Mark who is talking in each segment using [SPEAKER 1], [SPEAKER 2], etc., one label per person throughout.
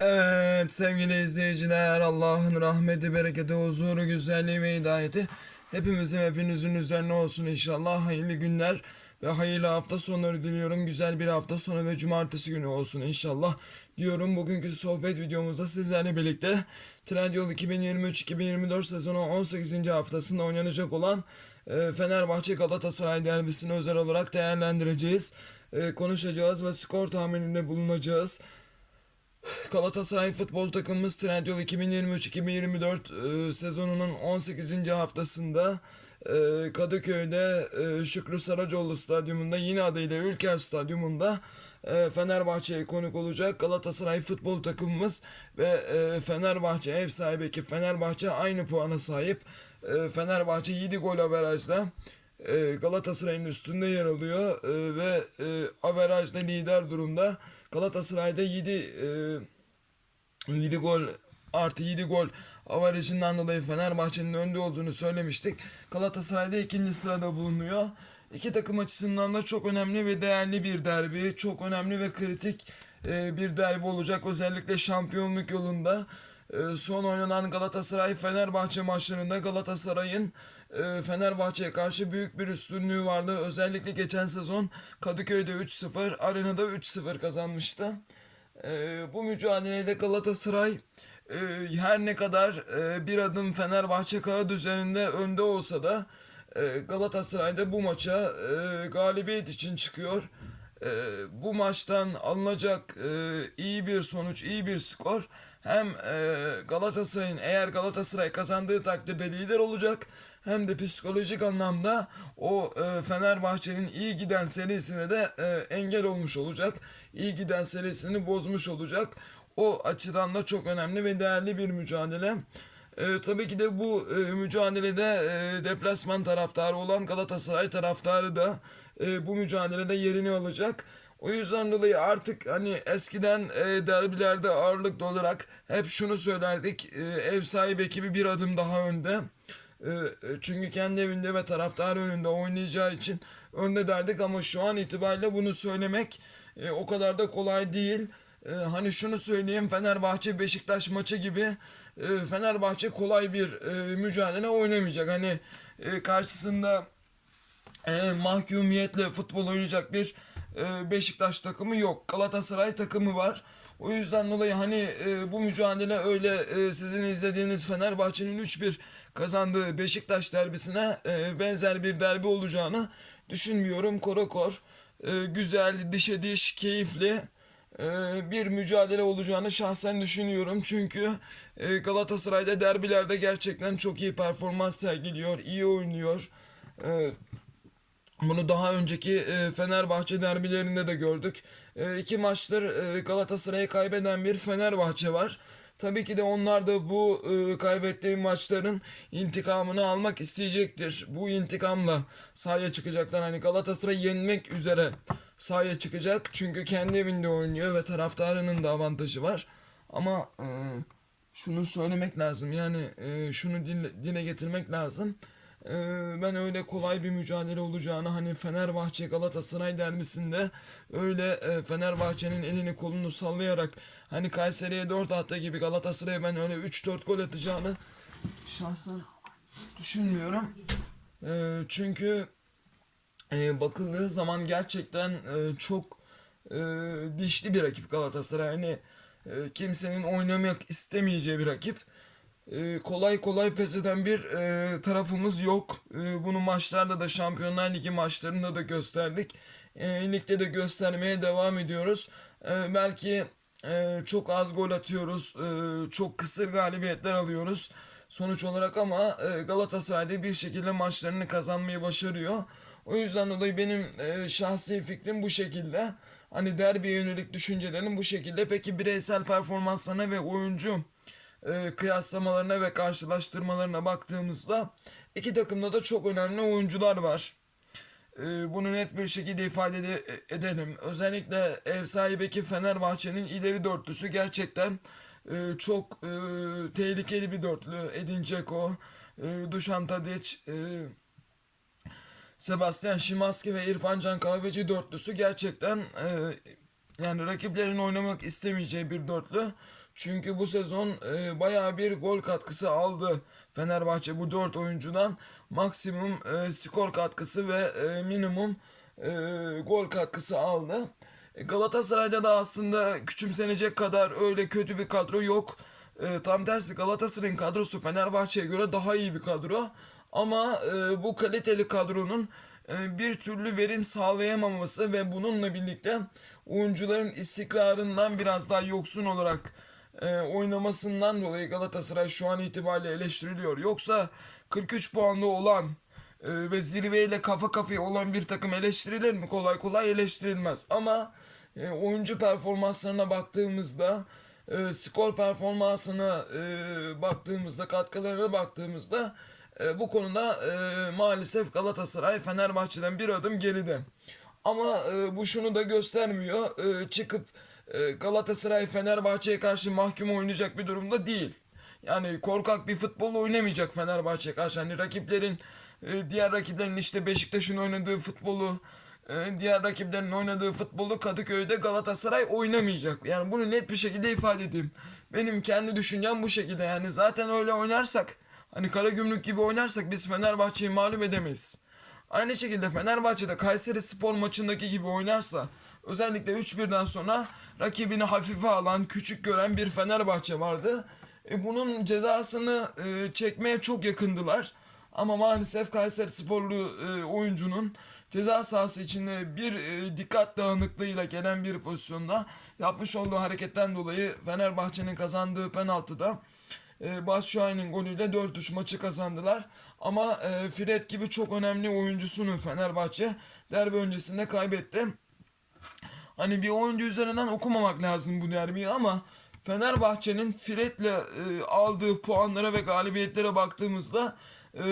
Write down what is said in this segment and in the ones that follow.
[SPEAKER 1] Evet sevgili izleyiciler Allah'ın rahmeti, bereketi, huzuru, güzelliği ve hidayeti hepimizin hepinizin üzerine olsun inşallah. Hayırlı günler ve hayırlı hafta sonları diliyorum. Güzel bir hafta sonu ve cumartesi günü olsun inşallah diyorum. Bugünkü sohbet videomuzda sizlerle birlikte Trendyol 2023-2024 sezonu 18. haftasında oynanacak olan e, Fenerbahçe Galatasaray derbisini özel olarak değerlendireceğiz. E, konuşacağız ve skor tahmininde bulunacağız. Galatasaray futbol takımımız Trendyol 2023-2024 e, sezonunun 18. haftasında e, Kadıköy'de e, Şükrü Saracoğlu Stadyumunda yine adıyla Ülker Stadyumunda Fenerbahçe'ye konuk olacak. Galatasaray futbol takımımız ve Fenerbahçe ev sahibi ekip Fenerbahçe aynı puana sahip. Fenerbahçe 7 gol averajla Galatasaray'ın üstünde yer alıyor ve e, averajda lider durumda. Galatasaray'da 7 e, 7 gol artı 7 gol avarajından dolayı Fenerbahçe'nin önde olduğunu söylemiştik. Galatasaray'da ikinci sırada bulunuyor. İki takım açısından da çok önemli ve değerli bir derbi. Çok önemli ve kritik e, bir derbi olacak. Özellikle şampiyonluk yolunda. E, son oynanan Galatasaray-Fenerbahçe maçlarında Galatasaray'ın Fenerbahçe'ye karşı büyük bir üstünlüğü vardı. Özellikle geçen sezon Kadıköy'de 3-0, Arena'da 3-0 kazanmıştı. E, bu mücadelede Galatasaray e, her ne kadar e, bir adım Fenerbahçe kağıt üzerinde önde olsa da e, Galatasaray'da bu maça galibiyet için çıkıyor. Bu maçtan alınacak iyi bir sonuç, iyi bir skor hem e, Galatasaray'ın eğer Galatasaray kazandığı takdirde lider olacak hem de psikolojik anlamda o e, Fenerbahçe'nin iyi giden serisine de e, engel olmuş olacak. İyi giden serisini bozmuş olacak. O açıdan da çok önemli ve değerli bir mücadele. E, tabii ki de bu e, mücadelede e, deplasman taraftarı olan Galatasaray taraftarı da e, bu mücadelede yerini alacak. O yüzden dolayı artık hani eskiden e, derbilerde ağırlıklı olarak hep şunu söylerdik. E, ev sahibi ekibi bir adım daha önde. E, e, çünkü kendi evinde ve taraftar önünde oynayacağı için önde derdik ama şu an itibariyle bunu söylemek e, o kadar da kolay değil. E, hani şunu söyleyeyim Fenerbahçe Beşiktaş maçı gibi Fenerbahçe kolay bir mücadele oynamayacak. Hani karşısında mahkumiyetle futbol oynayacak bir Beşiktaş takımı yok. Galatasaray takımı var. O yüzden dolayı hani bu mücadele öyle sizin izlediğiniz Fenerbahçe'nin 3-1 kazandığı Beşiktaş derbisine e, benzer bir derbi olacağını düşünmüyorum. Korokor, e, güzel, dişe diş, keyifli e, bir mücadele olacağını şahsen düşünüyorum. Çünkü e, Galatasaray'da derbilerde gerçekten çok iyi performans sergiliyor, iyi oynuyor. E, bunu daha önceki e, Fenerbahçe derbilerinde de gördük. E, iki maçtır e, Galatasaray'ı kaybeden bir Fenerbahçe var. Tabii ki de onlar da bu e, kaybettiği maçların intikamını almak isteyecektir. Bu intikamla sahaya çıkacaklar. Hani Galatasaray yenmek üzere sahaya çıkacak. Çünkü kendi evinde oynuyor ve taraftarının da avantajı var. Ama e, şunu söylemek lazım. Yani e, şunu dile, dile getirmek lazım. Ee, ben öyle kolay bir mücadele olacağını hani Fenerbahçe Galatasaray derbisinde öyle e, Fenerbahçe'nin elini kolunu sallayarak hani Kayseri'ye 4 attı gibi Galatasaray'a ben öyle 3-4 gol atacağını şahsen düşünmüyorum. Ee, çünkü e, bakıldığı zaman gerçekten e, çok e, dişli bir rakip Galatasaray. Hani e, kimsenin oynamak istemeyeceği bir rakip. E, kolay kolay pes eden bir e, tarafımız yok. E, bunu maçlarda da Şampiyonlar Ligi maçlarında da gösterdik. E, ligde de göstermeye devam ediyoruz. Belki e, çok az gol atıyoruz. E, çok kısır galibiyetler alıyoruz sonuç olarak ama e, Galatasaray'da bir şekilde maçlarını kazanmayı başarıyor. O yüzden dolayı benim şahsi fikrim bu şekilde. Hani derbiye yönelik düşüncelerim bu şekilde. Peki bireysel performanslarına ve oyuncu e, kıyaslamalarına ve karşılaştırmalarına baktığımızda iki takımda da çok önemli oyuncular var. E, bunu net bir şekilde ifade ede- edelim. Özellikle ev sahibeki Fenerbahçe'nin ileri dörtlüsü gerçekten e, çok e, tehlikeli bir dörtlü. Edin Dzeko, e, Dušan Tadić, e, Sebastian Szymaski ve İrfan Can Kahveci dörtlüsü gerçekten e, yani rakiplerin oynamak istemeyeceği bir dörtlü. Çünkü bu sezon e, bayağı bir gol katkısı aldı Fenerbahçe bu 4 oyuncudan. Maksimum e, skor katkısı ve e, minimum e, gol katkısı aldı. E, Galatasaray'da da aslında küçümsenecek kadar öyle kötü bir kadro yok. E, tam tersi Galatasaray'ın kadrosu Fenerbahçe'ye göre daha iyi bir kadro. Ama e, bu kaliteli kadronun e, bir türlü verim sağlayamaması ve bununla birlikte oyuncuların istikrarından biraz daha yoksun olarak e, oynamasından dolayı Galatasaray şu an itibariyle eleştiriliyor. Yoksa 43 puanda olan e, ve zirveyle kafa kafaya olan bir takım eleştirilir mi? Kolay kolay eleştirilmez. Ama e, oyuncu performanslarına baktığımızda, e, skor performansına e, baktığımızda, katkılarına baktığımızda e, bu konuda e, maalesef Galatasaray Fenerbahçe'den bir adım geride. Ama e, bu şunu da göstermiyor. E, çıkıp Galatasaray Fenerbahçe'ye karşı mahkum oynayacak bir durumda değil. Yani korkak bir futbol oynamayacak Fenerbahçe'ye karşı. Hani rakiplerin e, diğer rakiplerin işte Beşiktaş'ın oynadığı futbolu e, diğer rakiplerin oynadığı futbolu Kadıköy'de Galatasaray oynamayacak. Yani bunu net bir şekilde ifade edeyim. Benim kendi düşüncem bu şekilde. Yani zaten öyle oynarsak hani Karagümrük gibi oynarsak biz Fenerbahçe'yi mağlup edemeyiz. Aynı şekilde Fenerbahçe'de Kayseri Spor maçındaki gibi oynarsa özellikle 3-1'den sonra rakibini hafife alan, küçük gören bir Fenerbahçe vardı. E, bunun cezasını e, çekmeye çok yakındılar. Ama maalesef Kayseri Sporlu e, oyuncunun ceza sahası içinde bir e, dikkat dağınıklığıyla gelen bir pozisyonda yapmış olduğu hareketten dolayı Fenerbahçe'nin kazandığı penaltıda e, Batshuayi'nin golüyle 4-3 maçı kazandılar. Ama e, Fred gibi çok önemli oyuncusunu Fenerbahçe derbi öncesinde kaybetti. Hani bir oyuncu üzerinden okumamak lazım bu derbiyi ama Fenerbahçe'nin Fred'le e, aldığı puanlara ve galibiyetlere baktığımızda e,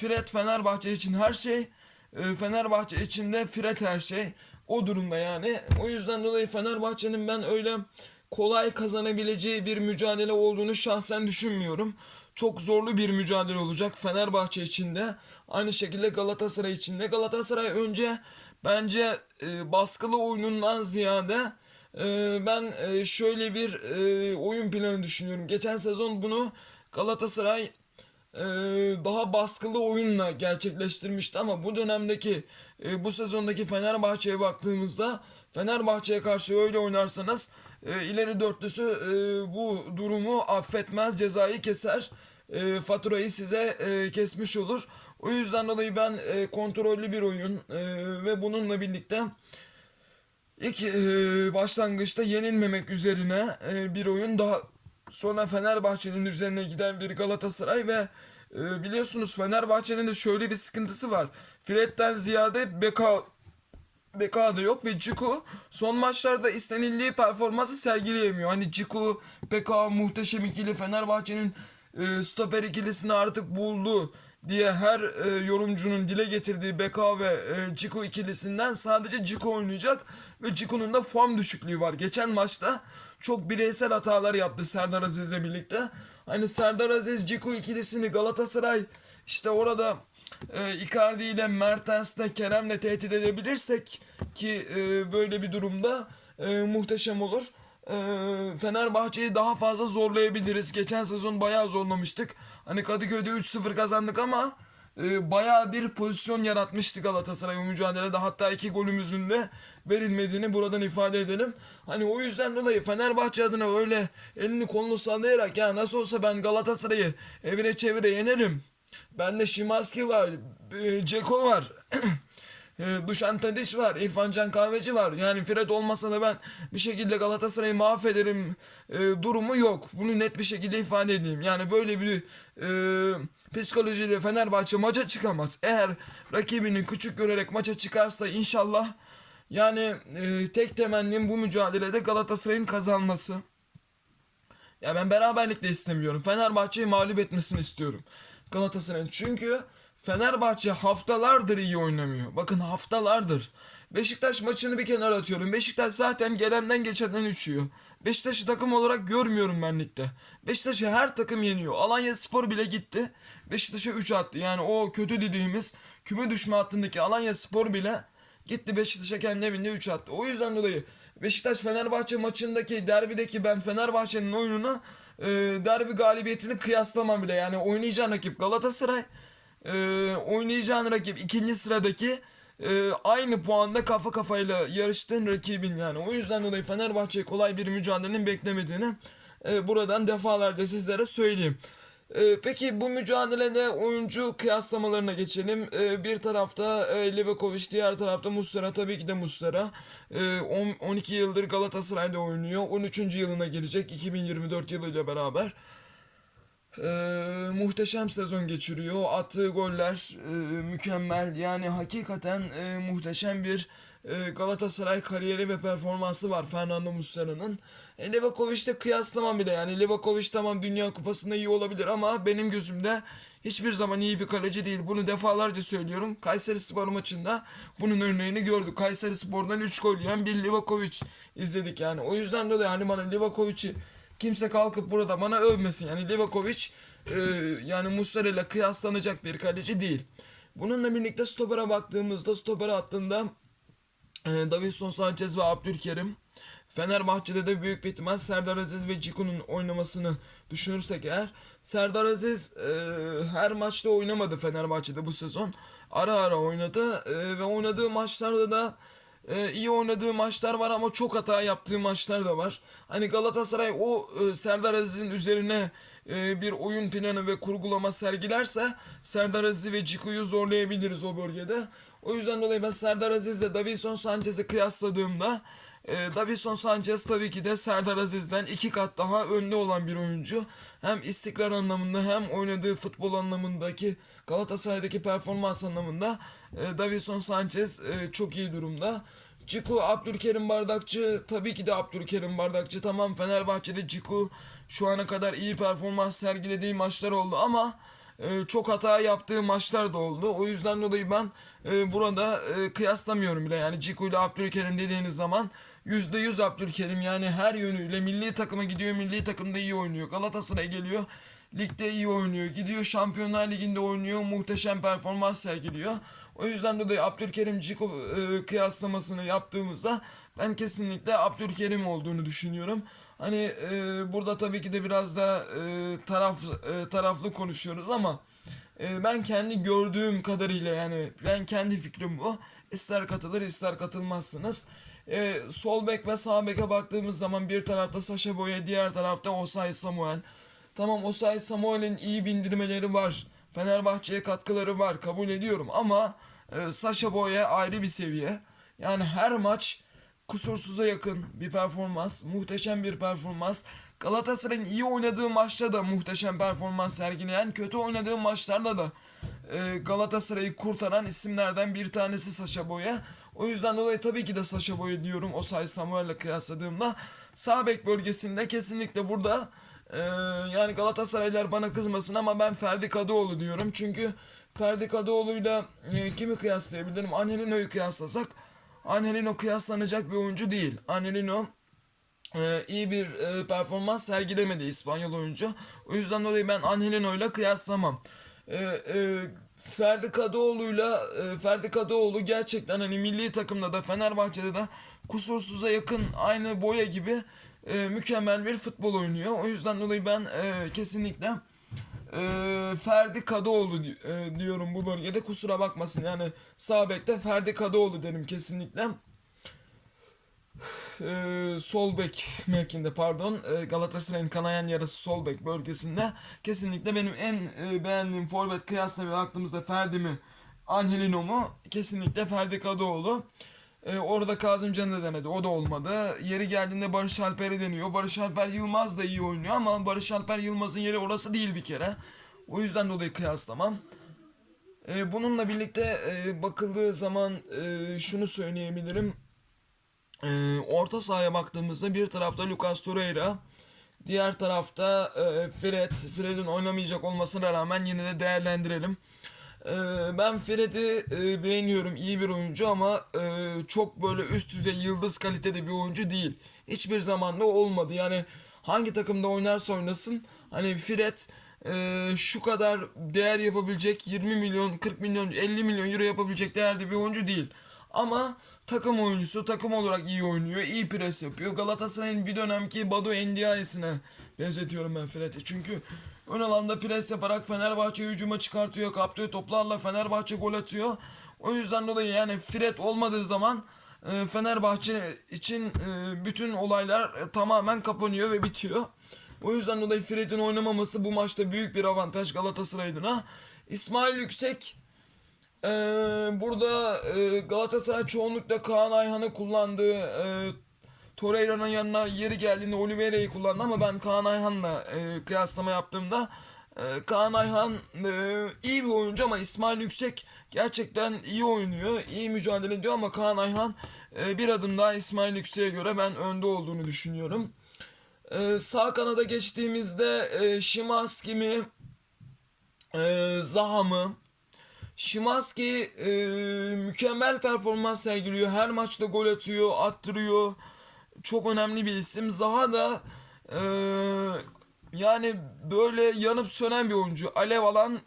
[SPEAKER 1] Fred Fenerbahçe için her şey. E, Fenerbahçe için de Fred her şey. O durumda yani. O yüzden dolayı Fenerbahçe'nin ben öyle kolay kazanabileceği bir mücadele olduğunu şahsen düşünmüyorum. Çok zorlu bir mücadele olacak Fenerbahçe için de. Aynı şekilde Galatasaray için de. Galatasaray önce bence e, baskılı oyunundan ziyade e, ben e, şöyle bir e, oyun planı düşünüyorum. Geçen sezon bunu Galatasaray e, daha baskılı oyunla gerçekleştirmişti ama bu dönemdeki e, bu sezondaki Fenerbahçe'ye baktığımızda Fenerbahçe'ye karşı öyle oynarsanız e, ileri dörtlüsü e, bu durumu affetmez cezayı keser e, faturayı size e, kesmiş olur. O yüzden dolayı ben e, kontrollü bir oyun e, ve bununla birlikte ilk e, başlangıçta yenilmemek üzerine e, bir oyun daha sonra Fenerbahçe'nin üzerine giden bir Galatasaray ve e, biliyorsunuz Fenerbahçe'nin de şöyle bir sıkıntısı var. Fred'den ziyade Beka Beka da yok ve Ciku son maçlarda istenildiği performansı sergileyemiyor. Hani Ciku, Beka muhteşem ikili Fenerbahçe'nin e, stoper ikilisini artık buldu diye her e, yorumcunun dile getirdiği Beka ve e, Ciku ikilisinden sadece Ciku oynayacak ve Ciku'nun da form düşüklüğü var. Geçen maçta çok bireysel hatalar yaptı Serdar Aziz'le birlikte. Hani Serdar Aziz Ciku ikilisini Galatasaray işte orada e, Icardi ile Mertens'le Kerem'le tehdit edebilirsek ki e, böyle bir durumda e, muhteşem olur. E, Fenerbahçe'yi daha fazla zorlayabiliriz. Geçen sezon bayağı zorlamıştık. Hani Kadıköy'de 3-0 kazandık ama e, bayağı bir pozisyon yaratmıştı Galatasaray mücadelede. Hatta iki golümüzün de verilmediğini buradan ifade edelim. Hani o yüzden dolayı Fenerbahçe adına öyle elini kolunu sallayarak ya nasıl olsa ben Galatasaray'ı evine çevire yenerim. Bende Şimanski var, e, Ceko var. E, Dušan Tadić var, İrfan Can Kahveci var. Yani Fred olmasa da ben bir şekilde Galatasaray'ı mahvederim e, durumu yok. Bunu net bir şekilde ifade edeyim. Yani böyle bir e, psikolojiyle Fenerbahçe maça çıkamaz. Eğer rakibini küçük görerek maça çıkarsa inşallah yani e, tek temennim bu mücadelede Galatasaray'ın kazanması. Ya ben beraberlik de istemiyorum. Fenerbahçe'yi mağlup etmesini istiyorum. Galatasaray'ın. Çünkü Fenerbahçe haftalardır iyi oynamıyor. Bakın haftalardır. Beşiktaş maçını bir kenara atıyorum. Beşiktaş zaten gelenden geçenden uçuyor. Beşiktaş'ı takım olarak görmüyorum ben ligde. Beşiktaş'ı her takım yeniyor. Alanya Spor bile gitti. Beşiktaş'a 3 attı. Yani o kötü dediğimiz küme düşme hattındaki Alanya Spor bile gitti Beşiktaş'a kendi evinde 3 attı. O yüzden dolayı Beşiktaş Fenerbahçe maçındaki derbideki ben Fenerbahçe'nin oyununa e, derbi galibiyetini kıyaslamam bile. Yani oynayacağın rakip Galatasaray, e, oynayacağın rakip ikinci sıradaki e, aynı puanda kafa kafayla yarıştığın rakibin yani. O yüzden dolayı Fenerbahçe kolay bir mücadelenin beklemediğini e, buradan defalarca sizlere söyleyeyim. E, peki bu mücadelede oyuncu kıyaslamalarına geçelim. E, bir tarafta e, Livakovic, diğer tarafta Muslera. Tabii ki de Muslera. E, on- 12 yıldır Galatasaray'da oynuyor. 13. yılına gelecek 2024 yılıyla beraber. Ee, muhteşem sezon geçiriyor. Attığı goller e, mükemmel. Yani hakikaten e, muhteşem bir e, Galatasaray kariyeri ve performansı var Fernando Muslera'nın. E, kıyaslamam bile. Yani Livakovic tamam Dünya Kupası'nda iyi olabilir ama benim gözümde hiçbir zaman iyi bir kaleci değil. Bunu defalarca söylüyorum. Kayseri Spor maçında bunun örneğini gördük. Kayseri Spor'dan 3 gol yiyen bir Livakovic izledik yani. O yüzden dolayı hani bana Livakovic'i kimse kalkıp burada bana övmesin. Yani Livakovic e, yani Muslera ile kıyaslanacak bir kaleci değil. Bununla birlikte stopera baktığımızda stoper hattında e, Davinson Sanchez ve Abdülkerim. Fenerbahçe'de de büyük bir ihtimal Serdar Aziz ve Ciku'nun oynamasını düşünürsek eğer Serdar Aziz e, her maçta oynamadı Fenerbahçe'de bu sezon. Ara ara oynadı e, ve oynadığı maçlarda da e, iyi oynadığı maçlar var ama çok hata yaptığı maçlar da var. Hani Galatasaray o e, Serdar Aziz'in üzerine e, bir oyun planı ve kurgulama sergilerse Serdar Aziz ve Ciku'yu zorlayabiliriz o bölgede. O yüzden dolayı ben Serdar Aziz'le Davison Sanchez'i kıyasladığımda e, Davison Sanchez tabii ki de Serdar Aziz'den iki kat daha önde olan bir oyuncu. Hem istikrar anlamında hem oynadığı futbol anlamındaki Galatasaray'daki performans anlamında e, Davison Sanchez e, çok iyi durumda. Ciku Abdülkerim Bardakçı tabii ki de Abdülkerim Bardakçı tamam Fenerbahçe'de Ciku şu ana kadar iyi performans sergilediği maçlar oldu ama e, çok hata yaptığı maçlar da oldu. O yüzden dolayı ben e, burada e, kıyaslamıyorum bile. Yani Ciku ile Abdülkerim dediğiniz zaman %100 Abdülkerim yani her yönüyle milli takıma gidiyor. Milli takımda iyi oynuyor. Galatasaray geliyor. Ligde iyi oynuyor. Gidiyor Şampiyonlar Ligi'nde oynuyor. Muhteşem performans sergiliyor. O yüzden dolayı Abdülkerim Ciku e, kıyaslamasını yaptığımızda ben kesinlikle Abdülkerim olduğunu düşünüyorum. Hani e, burada tabii ki de biraz da e, taraf e, taraflı konuşuyoruz ama e, ben kendi gördüğüm kadarıyla yani ben kendi fikrim bu. İster katılır ister katılmazsınız. E, sol bek ve sağ beke baktığımız zaman bir tarafta Saşa Boya diğer tarafta Osay Samuel. Tamam Osay Samuel'in iyi bindirmeleri var. Fenerbahçe'ye katkıları var kabul ediyorum ama e, Saşa Boya ayrı bir seviye. Yani her maç kusursuza yakın bir performans, muhteşem bir performans. Galatasaray'ın iyi oynadığı maçta da muhteşem performans sergileyen, kötü oynadığı maçlarda da e, Galatasaray'ı kurtaran isimlerden bir tanesi Saşa Boya. O yüzden dolayı tabii ki de Saşa Boya diyorum Osay Samuel'le kıyasladığımda. Sağ bek bölgesinde kesinlikle burada e, yani Galatasaraylar bana kızmasın ama ben Ferdi Kadıoğlu diyorum. Çünkü Ferdi Kadıoğlu'yla e, kimi kıyaslayabilirim? Angelino'yu kıyaslasak Angelino kıyaslanacak bir oyuncu değil. Angelino e, iyi bir e, performans sergilemedi İspanyol oyuncu. O yüzden dolayı ben Angelino ile kıyaslamam. E, e, Ferdi Kadıoğlu'yla e, Ferdi Kadıoğlu gerçekten hani milli takımda da Fenerbahçe'de de kusursuza yakın aynı boya gibi e, mükemmel bir futbol oynuyor. O yüzden dolayı ben e, kesinlikle e, Ferdi Kadıoğlu e, diyorum bu bölgede kusura bakmasın yani sağ Ferdi Kadıoğlu derim kesinlikle. E, sol bek mevkinde pardon e, Galatasaray'ın kanayan yarası sol bek bölgesinde kesinlikle benim en e, beğendiğim forvet kıyasla ve aklımızda Ferdi mi Angelino mu kesinlikle Ferdi Kadıoğlu. E, orada Kazım Can'ı da denedi. O da olmadı. Yeri geldiğinde Barış Alper'i deniyor. Barış Alper Yılmaz da iyi oynuyor ama Barış Alper Yılmaz'ın yeri orası değil bir kere. O yüzden dolayı kıyaslamam. E, bununla birlikte e, bakıldığı zaman e, şunu söyleyebilirim. E, orta sahaya baktığımızda bir tarafta Lucas Torreira, diğer tarafta e, Fred. Fred'in oynamayacak olmasına rağmen yine de değerlendirelim. E, ben Fred'i e, beğeniyorum. iyi bir oyuncu ama e, çok böyle üst düzey yıldız kalitede bir oyuncu değil. Hiçbir zaman da olmadı. Yani hangi takımda oynarsa oynasın hani Fred e, şu kadar değer yapabilecek 20 milyon, 40 milyon, 50 milyon euro yapabilecek değerde bir oyuncu değil. Ama takım oyuncusu takım olarak iyi oynuyor. iyi pres yapıyor. Galatasaray'ın bir dönemki Badu Endiaye'sine benzetiyorum ben Fred'i. Çünkü ön alanda pres yaparak Fenerbahçe hücuma çıkartıyor. Kaptığı toplarla Fenerbahçe gol atıyor. O yüzden dolayı yani Fred olmadığı zaman e, Fenerbahçe için e, bütün olaylar e, tamamen kapanıyor ve bitiyor. O yüzden dolayı Fred'in oynamaması bu maçta büyük bir avantaj Galatasaray adına. İsmail Yüksek ee, burada e, Galatasaray çoğunlukla Kaan Ayhan'ı kullandı. E, Torreira'nın yanına yeri geldiğinde Oliveira'yı kullandı ama ben Kaan Ayhan'la e, kıyaslama yaptığımda e, Kaan Ayhan e, iyi bir oyuncu ama İsmail Yüksek gerçekten iyi oynuyor, iyi mücadele ediyor ama Kaan Ayhan e, bir adım daha İsmail Yüksek'e göre ben önde olduğunu düşünüyorum. E, sağ kanada geçtiğimizde e, Şimanski mi, e, Zaha mı? Şimanski e, mükemmel performans sergiliyor. Her maçta gol atıyor, attırıyor. Çok önemli bir isim. Zaha da e, yani böyle yanıp sönen bir oyuncu. Alev alan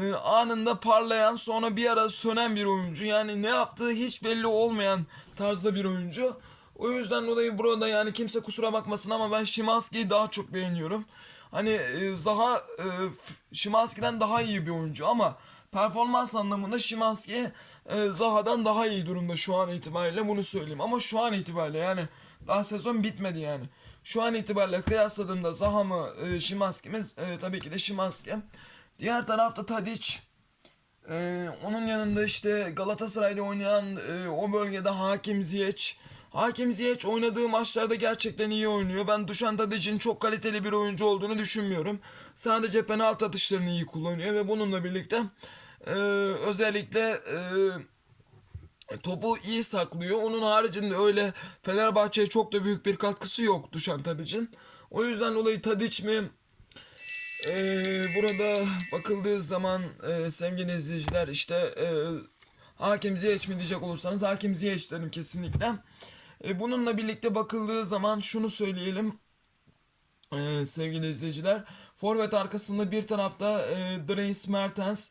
[SPEAKER 1] e, anında parlayan sonra bir ara sönen bir oyuncu. Yani ne yaptığı hiç belli olmayan tarzda bir oyuncu. O yüzden dolayı burada yani kimse kusura bakmasın ama ben Şimanski'yi daha çok beğeniyorum. Hani e, Zaha e, Şimanski'den daha iyi bir oyuncu ama performans anlamında Şimanski e, Zaha'dan daha iyi durumda şu an itibariyle bunu söyleyeyim. Ama şu an itibariyle yani daha sezon bitmedi yani. Şu an itibariyle kıyasladığımda Zaha mı e, Şimanski mi? E, tabii ki de Şimanski. Diğer tarafta Tadic. Ee, onun yanında işte Galatasaray'da oynayan e, o bölgede Hakim Ziyech. Hakim Ziyech oynadığı maçlarda gerçekten iyi oynuyor. Ben Dušan Tadic'in çok kaliteli bir oyuncu olduğunu düşünmüyorum. Sadece penaltı atışlarını iyi kullanıyor ve bununla birlikte e, özellikle e, topu iyi saklıyor. Onun haricinde öyle Fenerbahçe'ye çok da büyük bir katkısı yok Dušan Tadic'in. O yüzden dolayı Tadic mi ee, burada bakıldığı zaman e, sevgili izleyiciler işte e, Hakim Ziyech mi diyecek olursanız Hakim Ziyech derim kesinlikle. E, bununla birlikte bakıldığı zaman şunu söyleyelim e, sevgili izleyiciler. Forvet arkasında bir tarafta e, Dries Mertens,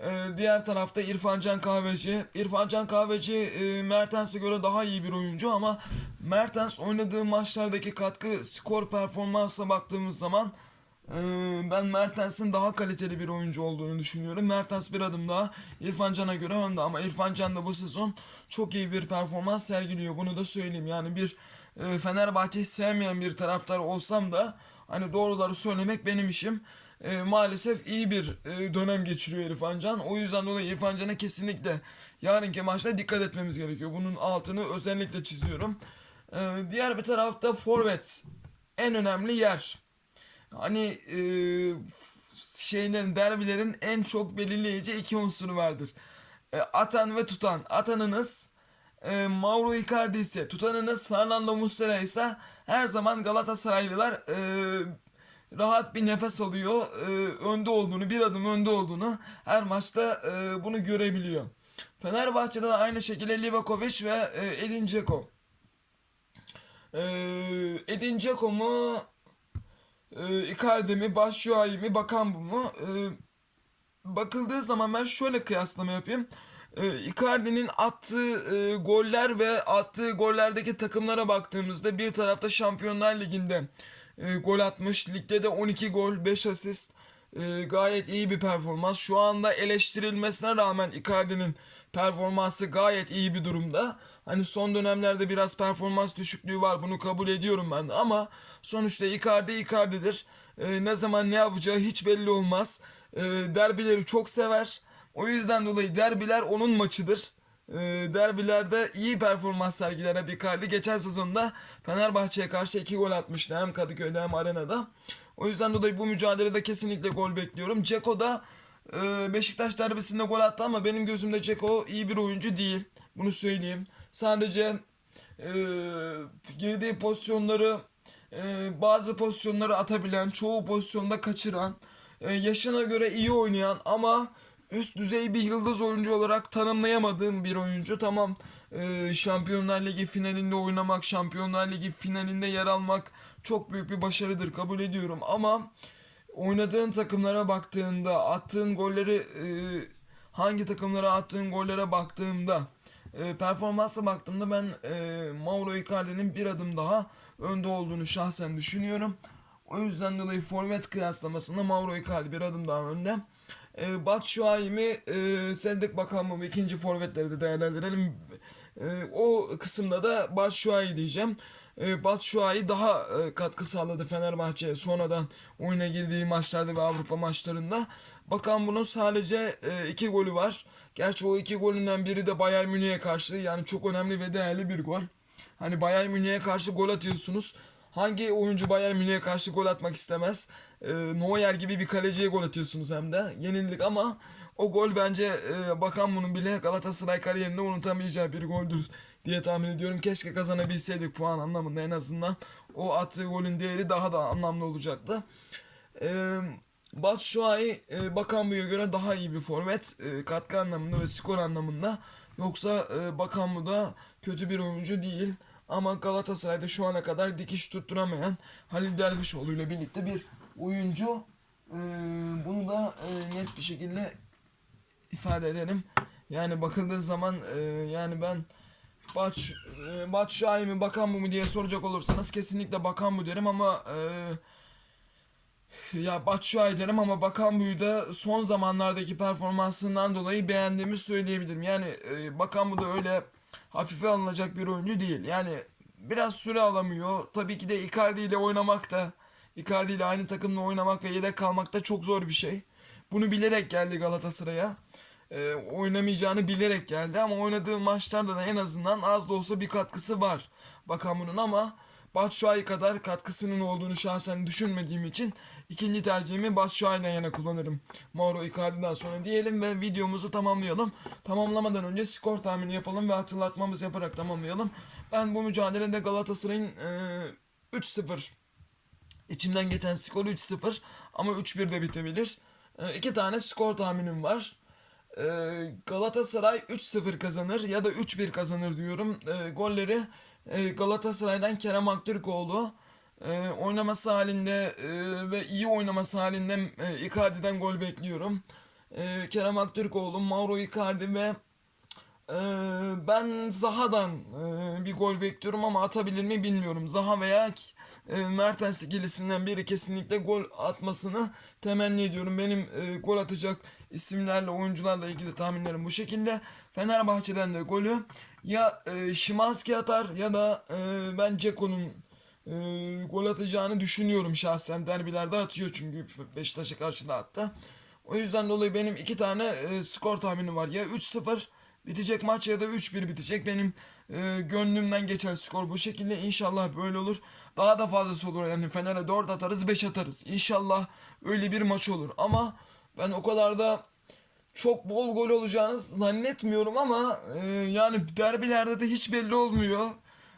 [SPEAKER 1] e, diğer tarafta İrfan Can Kahveci. İrfan Can Kahveci e, Mertens'e göre daha iyi bir oyuncu ama Mertens oynadığı maçlardaki katkı skor performansa baktığımız zaman ee, ben Mertens'in daha kaliteli bir oyuncu olduğunu düşünüyorum. Mertens bir adım daha İrfan Can'a göre önde ama İrfan Can da bu sezon çok iyi bir performans sergiliyor. Bunu da söyleyeyim. Yani bir e, Fenerbahçe'yi sevmeyen bir taraftar olsam da hani doğruları söylemek benim işim. E, maalesef iyi bir e, dönem geçiriyor İrfan Can. O yüzden dolayı İrfan Can'a kesinlikle yarınki maçta dikkat etmemiz gerekiyor. Bunun altını özellikle çiziyorum. E, diğer bir tarafta forvet en önemli yer. Hani e, şeylerin derbilerin en çok belirleyici iki unsuru vardır. E, atan ve tutan. Atanınız e, Mauro Icardi ise tutanınız Fernando Muslera ise her zaman Galatasaraylılar e, rahat bir nefes alıyor. E, önde olduğunu, bir adım önde olduğunu her maçta e, bunu görebiliyor. Fenerbahçe'de de aynı şekilde Livakovic ve e, Edin Dzeko. E, Edin Dzeko mu e, Icardi mi, Batshuayi mi, Bakan bu mu? E, bakıldığı zaman ben şöyle kıyaslama yapayım. E, Icardi'nin attığı e, goller ve attığı gollerdeki takımlara baktığımızda bir tarafta Şampiyonlar Ligi'nde e, gol atmış. Ligde de 12 gol, 5 asist. E, gayet iyi bir performans. Şu anda eleştirilmesine rağmen Icardi'nin performansı gayet iyi bir durumda. Hani son dönemlerde biraz performans düşüklüğü var. Bunu kabul ediyorum ben de ama sonuçta Icardi Icardi'dir. E, ne zaman ne yapacağı hiç belli olmaz. E, derbileri çok sever. O yüzden dolayı derbiler onun maçıdır. E, derbilerde iyi performans sergiler hep Icardi. Geçen sezonda Fenerbahçe'ye karşı 2 gol atmıştı hem Kadıköy'de hem Arena'da. O yüzden dolayı bu mücadelede kesinlikle gol bekliyorum. Ceko da e, Beşiktaş derbisinde gol attı ama benim gözümde Ceko iyi bir oyuncu değil. Bunu söyleyeyim. Sadece e, girdiği pozisyonları e, bazı pozisyonları atabilen, çoğu pozisyonda kaçıran, yaşına göre iyi oynayan ama üst düzey bir yıldız oyuncu olarak tanımlayamadığım bir oyuncu. Tamam e, Şampiyonlar Ligi finalinde oynamak, Şampiyonlar Ligi finalinde yer almak çok büyük bir başarıdır kabul ediyorum ama oynadığın takımlara baktığında, attığın golleri e, hangi takımlara attığın gollere baktığımda e, performansa baktığımda ben e, Mauro Icardi'nin bir adım daha önde olduğunu şahsen düşünüyorum. O yüzden dolayı forvet kıyaslamasında Mauro Icardi bir adım daha önde. E, Batshuayi mi, e, Cedric Bakan mı ikinci forvetleri de değerlendirelim. E, o kısımda da Batshuayi diyeceğim. E, Batshuayi daha e, katkı sağladı Fenerbahçe'ye sonradan oyuna girdiği maçlarda ve Avrupa maçlarında. Bakan bunun sadece e, iki golü var. Gerçi o iki golünden biri de Bayern Münih'e karşı yani çok önemli ve değerli bir gol. Hani Bayern Münih'e karşı gol atıyorsunuz. Hangi oyuncu Bayern Münih'e karşı gol atmak istemez? E, Neuer gibi bir kaleciye gol atıyorsunuz hem de. Yenildik ama o gol bence e, bakan bunun bile Galatasaray kariyerinde unutamayacağı bir goldür diye tahmin ediyorum. Keşke kazanabilseydik puan anlamında en azından. O attığı golün değeri daha da anlamlı olacaktı. E, Batshuayi e, Bakambu'ya göre daha iyi bir forvet e, katkı anlamında ve skor anlamında. Yoksa e, Bakambu da kötü bir oyuncu değil. Ama Galatasaray'da şu ana kadar dikiş tutturamayan Halil Dervişoğlu ile birlikte bir oyuncu. E, bunu da e, net bir şekilde ifade edelim. Yani bakıldığı zaman e, yani ben Baç, e, mi Bakan mı diye soracak olursanız kesinlikle Bakan mı derim ama e, ya Batshuayi derim ama Bakan da son zamanlardaki performansından dolayı beğendiğimi söyleyebilirim. Yani e, Bakan da öyle hafife alınacak bir oyuncu değil. Yani biraz süre alamıyor. Tabii ki de Icardi ile oynamak da Icardi ile aynı takımla oynamak ve yedek kalmak da çok zor bir şey. Bunu bilerek geldi Galatasaray'a. E, oynamayacağını bilerek geldi ama oynadığı maçlarda da en azından az da olsa bir katkısı var Bakan'ın ama Batshuayi kadar katkısının olduğunu şahsen düşünmediğim için ikinci tercihimi Batshuayi'den yana kullanırım. Mauro Icardi'den sonra diyelim ve videomuzu tamamlayalım. Tamamlamadan önce skor tahmini yapalım ve hatırlatmamız yaparak tamamlayalım. Ben bu mücadelede Galatasaray'ın e, 3-0 içimden geçen skor 3-0 ama 3-1 de bitebilir. E, iki tane skor tahminim var. E, Galatasaray 3-0 kazanır ya da 3-1 kazanır diyorum. E, golleri e, Galatasaray'dan Kerem Aktürkoğlu e, oynaması halinde e, ve iyi oynaması halinde e, Icardi'den gol bekliyorum. E, Kerem Aktürkoğlu, Mauro Icardi ve e, ben Zaha'dan e, bir gol bekliyorum ama atabilir mi bilmiyorum. Zaha veya e, Mertens ikilisinden biri kesinlikle gol atmasını temenni ediyorum. Benim e, gol atacak isimlerle oyuncularla ilgili tahminlerim bu şekilde. Fenerbahçe'den de golü ya e, Şimanski atar ya da ben Ceko'nun gol atacağını düşünüyorum şahsen. Derbilerde atıyor çünkü Beşiktaş'a karşı da attı. O yüzden dolayı benim iki tane skor tahminim var. Ya 3-0 bitecek maç ya da 3-1 bitecek. Benim e, gönlümden geçen skor bu şekilde. İnşallah böyle olur. Daha da fazlası olur. Yani Fener'e 4 atarız 5 atarız. İnşallah öyle bir maç olur. Ama ben o kadar da çok bol gol olacağını zannetmiyorum ama e, yani derbilerde de hiç belli olmuyor.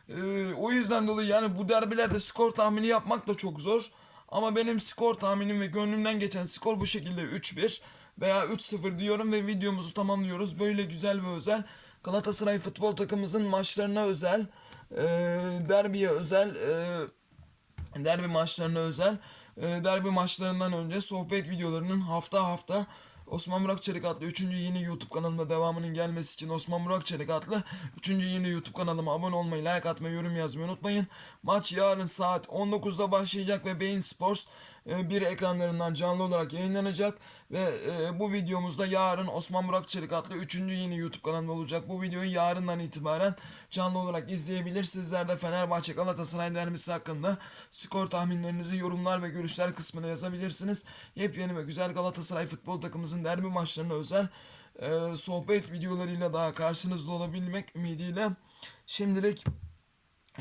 [SPEAKER 1] E, o yüzden dolayı yani bu derbilerde skor tahmini yapmak da çok zor. Ama benim skor tahminim ve gönlümden geçen skor bu şekilde 3-1 veya 3-0 diyorum ve videomuzu tamamlıyoruz. Böyle güzel ve özel Galatasaray futbol takımımızın maçlarına özel, e, derbiye özel, e, derbi maçlarına özel, e, derbi maçlarından önce sohbet videolarının hafta hafta Osman Burak Çelik adlı 3. yeni YouTube kanalımda devamının gelmesi için Osman Burak Çelik adlı 3. yeni YouTube kanalıma abone olmayı, like atmayı, yorum yazmayı unutmayın. Maç yarın saat 19'da başlayacak ve Bein Sports bir ekranlarından canlı olarak yayınlanacak ve e, bu videomuzda yarın Osman Burak Çelik adlı 3. yeni YouTube kanalında olacak. Bu videoyu yarından itibaren canlı olarak izleyebilir. Sizler de Fenerbahçe Galatasaray derbisi hakkında skor tahminlerinizi yorumlar ve görüşler kısmına yazabilirsiniz. Yepyeni ve güzel Galatasaray futbol takımımızın derbi maçlarına özel e, sohbet videolarıyla daha karşınızda olabilmek ümidiyle şimdilik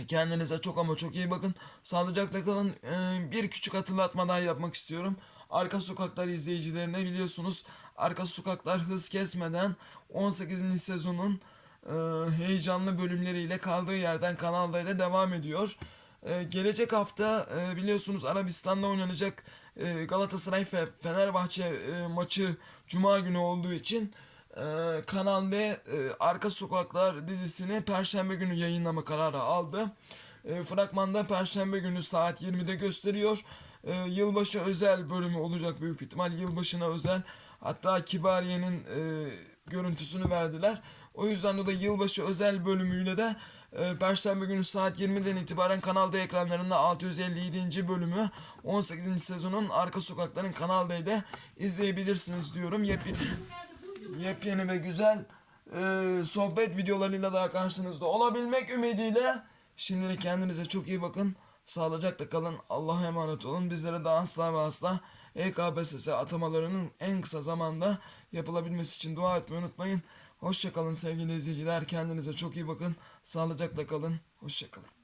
[SPEAKER 1] Kendinize çok ama çok iyi bakın. Sağlıcakla kalın. Ee, bir küçük hatırlatma daha yapmak istiyorum. Arka Sokaklar izleyicilerine biliyorsunuz. Arka Sokaklar hız kesmeden 18. sezonun e, heyecanlı bölümleriyle kaldığı yerden Kanal D'de devam ediyor. E, gelecek hafta e, biliyorsunuz Arabistan'da oynanacak e, Galatasaray Fenerbahçe e, maçı Cuma günü olduğu için ee, Kanal D e, Arka Sokaklar dizisini Perşembe günü yayınlama kararı aldı. E, fragmanda Perşembe günü saat 20'de gösteriyor. E, yılbaşı özel bölümü olacak büyük ihtimal. Yılbaşına özel. Hatta Kibariye'nin e, görüntüsünü verdiler. O yüzden dolayı yılbaşı özel bölümüyle de e, Perşembe günü saat 20'den itibaren Kanal D ekranlarında 657. bölümü 18. sezonun Arka Sokakların Kanal D'de izleyebilirsiniz diyorum. Yepyeni, yepyeni ve güzel e, sohbet videolarıyla daha karşınızda olabilmek ümidiyle şimdilik kendinize çok iyi bakın. Sağlıcakla kalın. Allah'a emanet olun. Bizlere de asla ve asla E EKBSS atamalarının en kısa zamanda yapılabilmesi için dua etmeyi unutmayın. Hoşçakalın sevgili izleyiciler. Kendinize çok iyi bakın. Sağlıcakla kalın. Hoşçakalın.